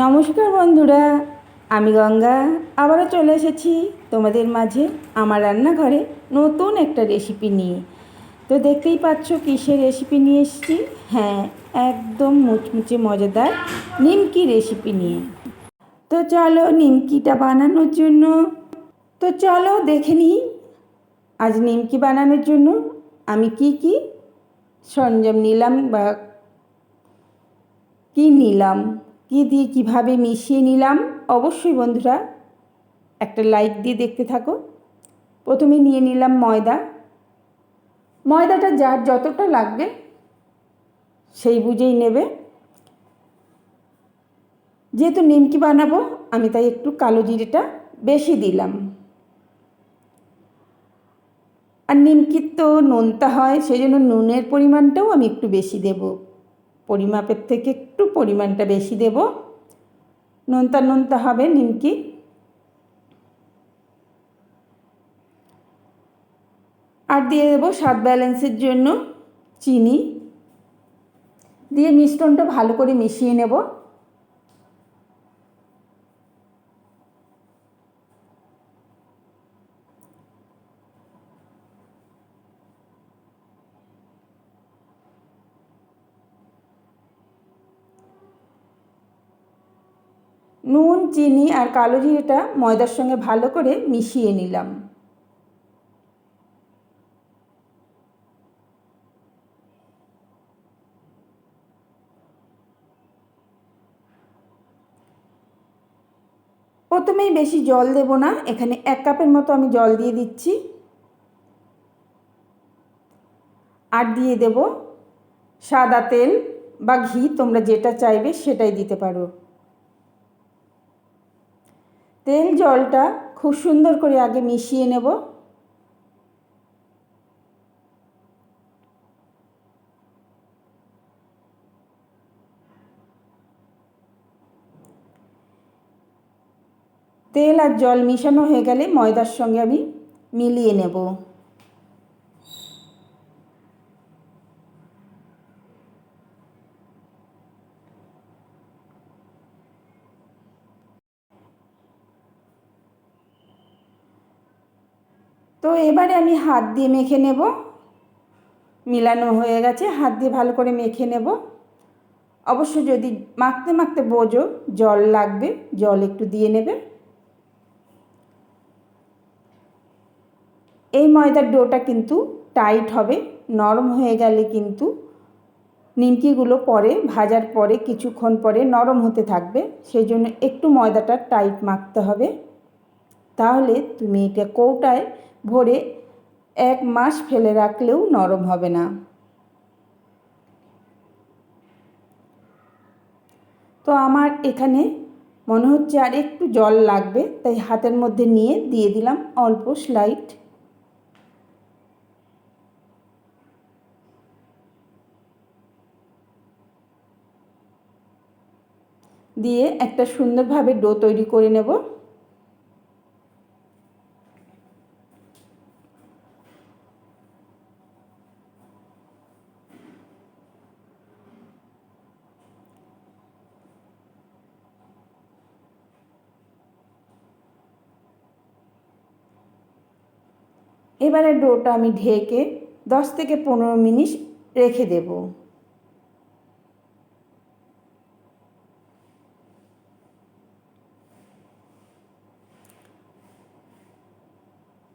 নমস্কার বন্ধুরা, আমি গঙ্গা। আবারও চলে এসেছি তোমাদের মাঝে আমার রান্নাঘরে নতুন একটা রেসিপি নিয়ে। তো দেখতেই পাচ্ছ কিসের রেসিপি নিয়ে এসেছি? হ্যাঁ একদম মুচমুচে মজাদার নিমকি রেসিপি নিয়ে। তো চলো নিমকিটা বানানোর জন্য, তো চলো দেখে নিই আজ নিমকি বানানোর জন্য আমি কি কি সরঞ্জাম নিলাম বা কি নিলাম। কি দিয়ে কীভাবে মিশিয়ে নিলাম? অবশ্যই বন্ধুরা একটা লাইক দিয়ে দেখতে থাকো। প্রথমে নিয়ে নিলাম ময়দা। ময়দাটা যার যতটা লাগবে সেই বুঝেই নেবে। যেহেতু নিমকি বানাবো, আমি তাই একটু কালো জিরেটা বেশি দিলাম। আর নিমকির তো নোনতা হয় সেই জন্য নুনের পরিমাণটাও আমি একটু বেশি দেবো। পরিমাপের থেকে পরিমাণটা বেশি দেব। নুনতা নোনতা হবে নিমকি। আর দিয়ে দেবো স্বাদ ব্যালেন্সের জন্য চিনি। দিয়ে মিশ্রণটা ভালো করে মিশিয়ে নেব। নুন, চিনি আর কালো জিরেটা ময়দার সঙ্গে ভালো করে মিশিয়ে নিলাম। প্রথমেই বেশি জল দেব না, এখানে এক কাপের মতো আমি জল দিয়ে দিচ্ছি। আর দিয়ে দেব সাদা তেল বা ঘি, তোমরা যেটা চাইবে সেটাই দিতে পারো। তেল জলটা খুব সুন্দর করে আগে মিশিয়ে নেব। তেল আর জল মিশানো হয়ে গেলে ময়দার সঙ্গে আমি মিলিয়ে নেব। তো এবারে আমি হাত দিয়ে মেখে নেব। মিলানো হয়ে গেছে, হাত দিয়ে ভালো করে মেখে নেব। অবশ্য যদি মাখতে মাখতে বোঝো, জল লাগবে, জল একটু দিয়ে নেবে। এই ময়দার ডোটা কিন্তু টাইট হবে, নরম হয়ে গেলে কিন্তু নিমকিগুলো পরে, ভাজার পরে, কিছুক্ষণ পরে নরম হতে থাকবে। সেই জন্য একটু ময়দাটা টাইট মাখতে হবে। তাহলে তুমি এটা কৌটায় ভরে এক মাস ফেলে রাখলেও নরম হবে না। তো আমার এখানে মনে হচ্ছে আর একটু জল লাগবে, তাই হাতের মধ্যে নিয়ে দিয়ে দিলাম অল্প স্লাইট দিয়ে একটা সুন্দরভাবে ডো তৈরি করে নেব। এবারে ডোটা আমি ঢেকে দশ থেকে পনেরো মিনিট রেখে দেব।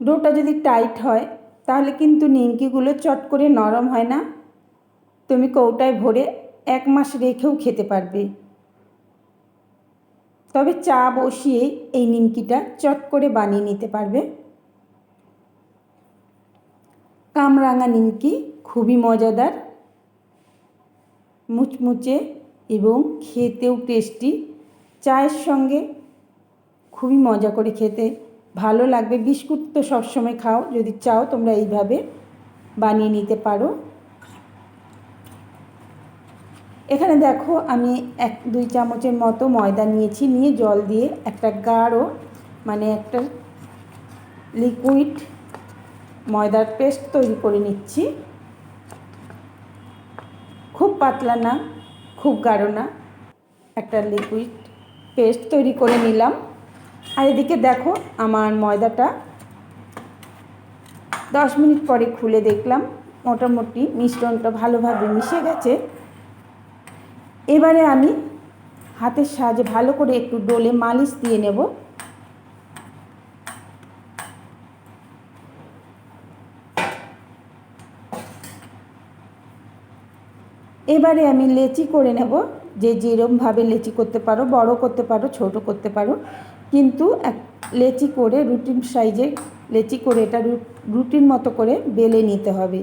ডোটা যদি টাইট হয়, তাহলে কিন্তু নিমকিগুলো চট করে নরম হয় না। তুমি কৌটায় ভরে এক মাস রেখেও খেতে পারবে। তবে চা বসিয়ে এই নিমকিটা চট করে বানিয়ে নিতে পারবে। কামরাঙা নিমকি খুবই মজাদার, মুচমুচে এবং খেতেও টেস্টি। চায়ের সঙ্গে খুবই মজা করে খেতে। ভালো লাগবে। বিস্কুট তো সবসময় খাও। যদি চাও তোমরা এইভাবে বানিয়ে নিতে পারো। এখানে দেখো, আমি এক, দুই চামচের মতো ময়দা নিয়েছি। নিয়ে জল দিয়ে একটা গাঢ় মানে একটা লিকুইড ময়দার পেস্ট তৈরি করে নিচ্ছি। খুব পাতলা না, খুব গাঢ় না। একটা লিকুইড পেস্ট তৈরি করে নিলাম। আর এদিকে দেখো আমার ময়দাটা। দশ মিনিট পরে খুলে দেখলাম, মোটামুটি মিশ্রণটা ভালোভাবে মিশে গেছে। এবারে আমি হাতের সাহায্যে ভালো করে একটু ডোলে মালিশ দিয়ে নেব। এবারে আমি লেচি করে নেব। যে যেরমভাবে লেচি করতে পারো, বড় করতে পারো, ছোট করতে পারো। কিন্তু এক লেচি করে রুটিন সাইজে লেচি করে এটা রুটিন মতো করে বেলে নিতে হবে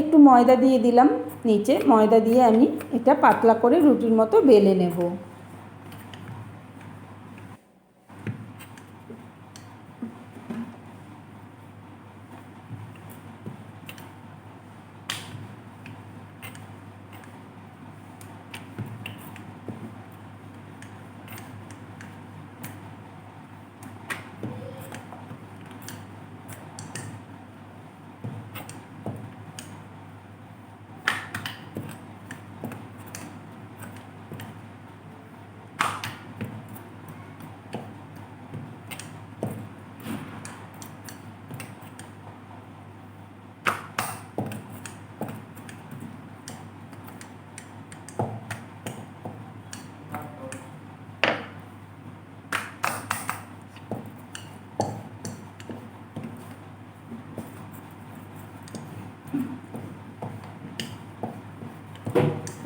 একটু ময়দা দিয়ে দিলাম নিচে ময়দা দিয়ে আমি এটা পাতলা করে রুটির মতো বেলে নেব।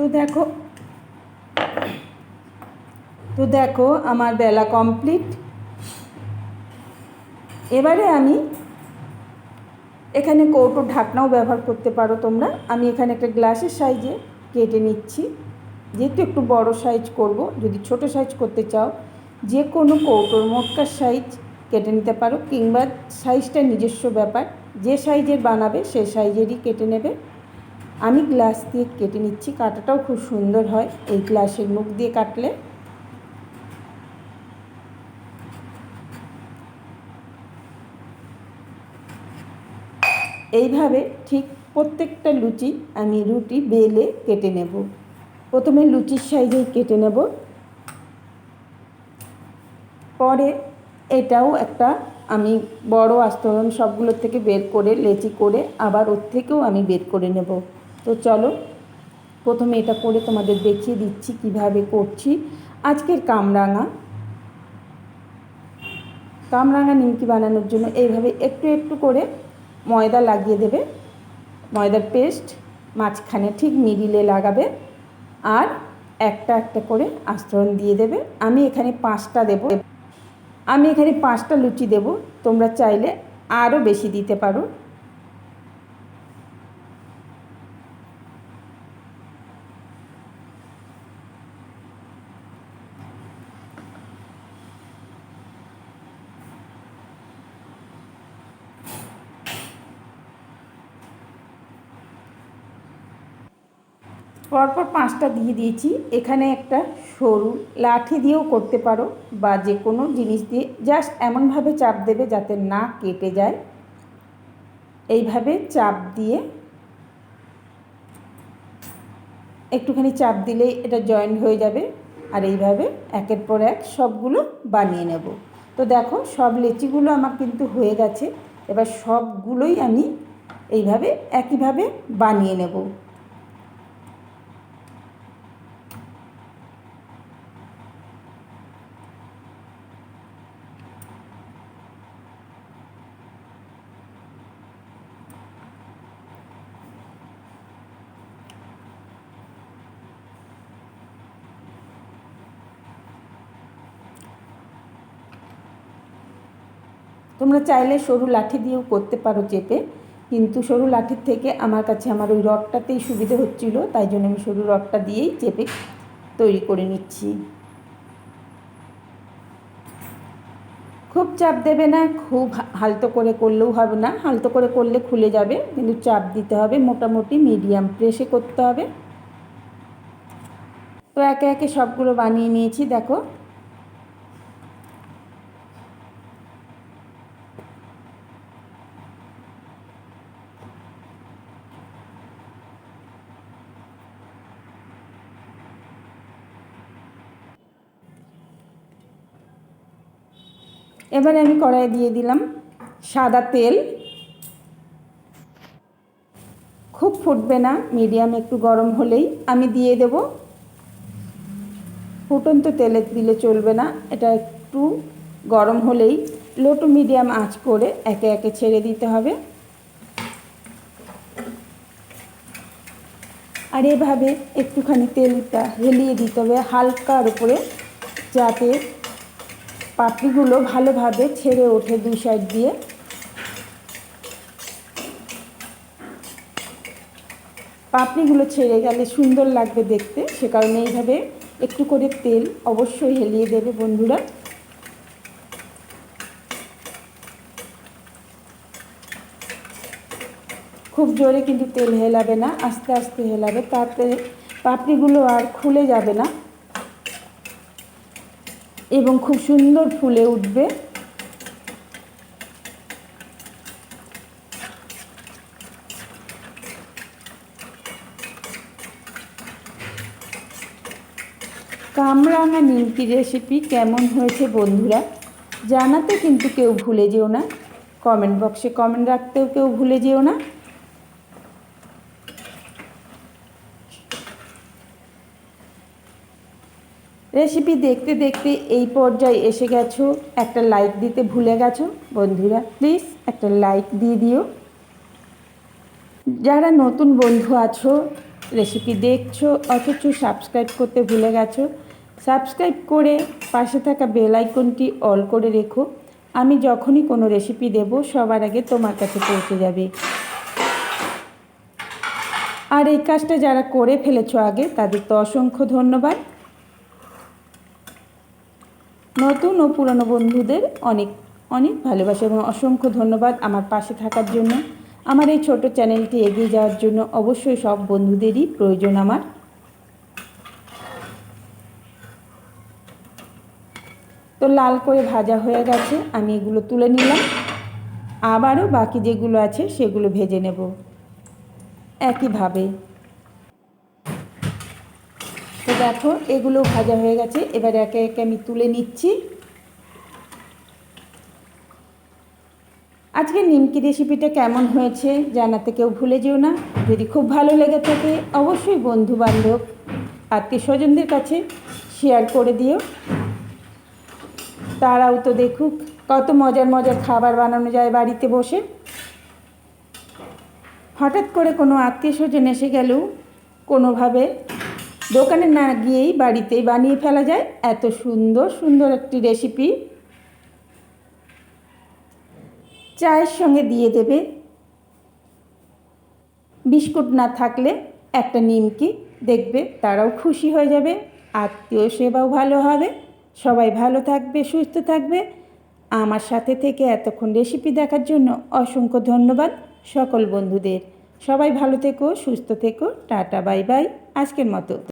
তো দেখো তো দেখো আমার বেলা কমপ্লিট এবারে আমি এখানে কৌটো ঢাকনাও ব্যবহার করতে পারো তোমরা। আমি এখানে একটা গ্লাসের সাইজে কেটে নিচ্ছি। যেহেতু একটু বড় সাইজ করব, যদি ছোট সাইজ করতে চাও, যে কোনো কৌটোর মোটকার সাইজ কেটে নিতে পারো, কিংবা সাইজটা নিজস্ব ব্যাপার। যে সাইজের বানাবে, সে সাইজেরই কেটে নেবে। আমি গ্লাস দিয়ে কেটে নিচ্ছি, কাটাটাও খুব সুন্দর হয়। এই গ্লাসের মুখ দিয়ে কাটলে। এইভাবে ঠিক প্রত্যেকটা লুচি আমি রুটি বেলে কেটে নেব। প্রথমে লুচির সাইজেই কেটে নেব। পরে এটাও একটা আমি বড় আস্তরণ সবগুলোর থেকে বের করে, লেচি করে আবার ওর থেকেও আমি বের করে নেব। তো চলো, প্রথমে এটা করে তোমাদের দেখিয়ে দিচ্ছি কীভাবে করছি। আজকের কামরাঙা। কামরাঙা নিমকি বানানোর জন্য এইভাবে একটু একটু করে ময়দা লাগিয়ে দেবে। ময়দার পেস্ট মাঝখানে ঠিক মিডিলে লাগাবে আর একটা একটা করে আস্তরণ দিয়ে দেবে। আমি এখানে পাঁচটা দেব। আমি এখানে পাঁচটা লুচি দেব। তোমরা চাইলে আরও বেশি দিতে পারো। পরপর পাঁচটা দিয়ে দিয়েছি। এখানে একটা সরু লাঠি দিয়েও করতে পারো বা যে কোনো জিনিস দিয়ে জাস্ট এমনভাবে চাপ দেবে যাতে না কেটে যায়। এইভাবে চাপ দিয়ে একটুখানি চাপ দিলেই এটা জয়েন্ট হয়ে যাবে। আর এইভাবে একের পর এক সবগুলো বানিয়ে নেব। তো দেখো, সব লেচিগুলো আমার কিন্তু হয়ে গেছে। এবার সবগুলোই আমি এইভাবে একইভাবে বানিয়ে নেব। তোমরা চাইলে সরু লাঠি দিয়েও করতে পারো চেপে, কিন্তু সরু লাঠির থেকে আমার কাছে আমার ওই রডটাতেই সুবিধে হচ্ছিল, তাই জন্য আমি সরু রডটা দিয়েই চেপে তৈরি করে নিচ্ছি। খুব চাপ দেবে না, খুব হালতো করে করলেও হবে না, হালতো করে করলে খুলে যাবে, কিন্তু চাপ দিতে হবে মোটামুটি, মিডিয়াম প্রেসে করতে হবে। তো একে একে সবগুলো বানিয়ে নিয়েছি, দেখো। এবারে আমি কড়াইয়ে দিয়ে দিলাম সাদা তেল। খুব ফুটবে না মিডিয়াম একটু গরম হলেই আমি দিয়ে দেব। ফুটন্ত তেলে দিলে চলবে না, এটা একটু গরম হলেই লো টু মিডিয়াম আঁচ করে একে একে ছেড়ে দিতে হবে। আর এভাবে একটুখানি তেলটা হেলিয়ে দিতে হবে হালকার উপরে যাতে পাপড়িগুলো ভালোভাবে ছেড়ে ওঠে দুই সাইড দিয়ে। পাপড়িগুলো ছেড়ে গেলে সুন্দর লাগবে দেখতে, সে কারণে এইভাবে একটু করে তেল অবশ্যই হেলিয়ে দেবে বন্ধুরা। খুব জোরে কিন্তু তেল হেলাবে না, আস্তে আস্তে হেলাবে, তাতে পাপড়িগুলো আর খুলে যাবে না। এবং খুব সুন্দর ফুলে উঠবে। কামরাঙা নিমকি রেসিপি কেমন হয়েছে বন্ধুরা? জানাতে কিন্তু কেউ ভুলে যেও না। কমেন্ট বক্সে কমেন্ট রাখতেও কেউ ভুলে যেও না। রেসিপি দেখতে দেখতে এই পর্যায়ে এসে গেছো। একটা লাইক দিতে ভুলে গেছো, বন্ধুরা। প্লিজ একটা লাইক দিয়ে দিও। যারা নতুন বন্ধু আছো রেসিপি দেখছ, অথচ সাবস্ক্রাইব করতে ভুলে গেছো সাবস্ক্রাইব করে পাশে থাকা বেল আইকনটি অল করে রেখো। আমি যখনই কোনো রেসিপি দেব, সবার আগে তোমার কাছে পৌঁছে যাবে। আর এই কাজটা যারা করে ফেলেছো আগে তাদের তো অসংখ্য ধন্যবাদ। নতুন ও পুরনো বন্ধুদের অনেক অনেক ভালোবাসা এবং অসংখ্য ধন্যবাদ আমার পাশে থাকার জন্য। আমার এই ছোট চ্যানেলটি এগিয়ে যাওয়ার জন্য অবশ্যই সব বন্ধুদেরই প্রয়োজন আমার। তো লাল করে ভাজা হয়ে গেছে, আমি এগুলো তুলে নিলাম। আবারও বাকি যেগুলো আছে সেগুলো ভেজে নেব। একইভাবে তো দেখো, এগুলো ভাজা হয়ে গেছে। এবার একে একে আমি তুলে নিচ্ছি। আজকে নিমকি রেসিপিটা কেমন হয়েছে জানাতে কেউ ভুলে যেও না। যদি খুব ভালো লেগে থাকে, অবশ্যই বন্ধু বান্ধব আত্মীয় স্বজনদের কাছে শেয়ার করে দিও। তারাও তো দেখুক, কত মজার মজার খাবার বানানো যায় বাড়িতে বসে। হঠাৎ করে কোনো আত্মীয় স্বজন এসে গেলেও কোনোভাবে দোকানে না গিয়েই বাড়িতেই বানিয়ে ফেলা যায়। এত সুন্দর সুন্দর একটি রেসিপি চায়ের সঙ্গে দিয়ে দেবে। বিস্কুট না থাকলে একটা নিমকি দেখবে, তারাও খুশি হয়ে যাবে। আত্মীয় সেবাও ভালো হবে। সবাই ভালো থাকবে, সুস্থ থাকবে। আমার সাথে থেকে এতক্ষণ রেসিপি দেখার জন্য অসংখ্য ধন্যবাদ সকল বন্ধুদের। সবাই ভালো থেকো, সুস্থ থেকো। Tata, bye bye. আজকের মতো।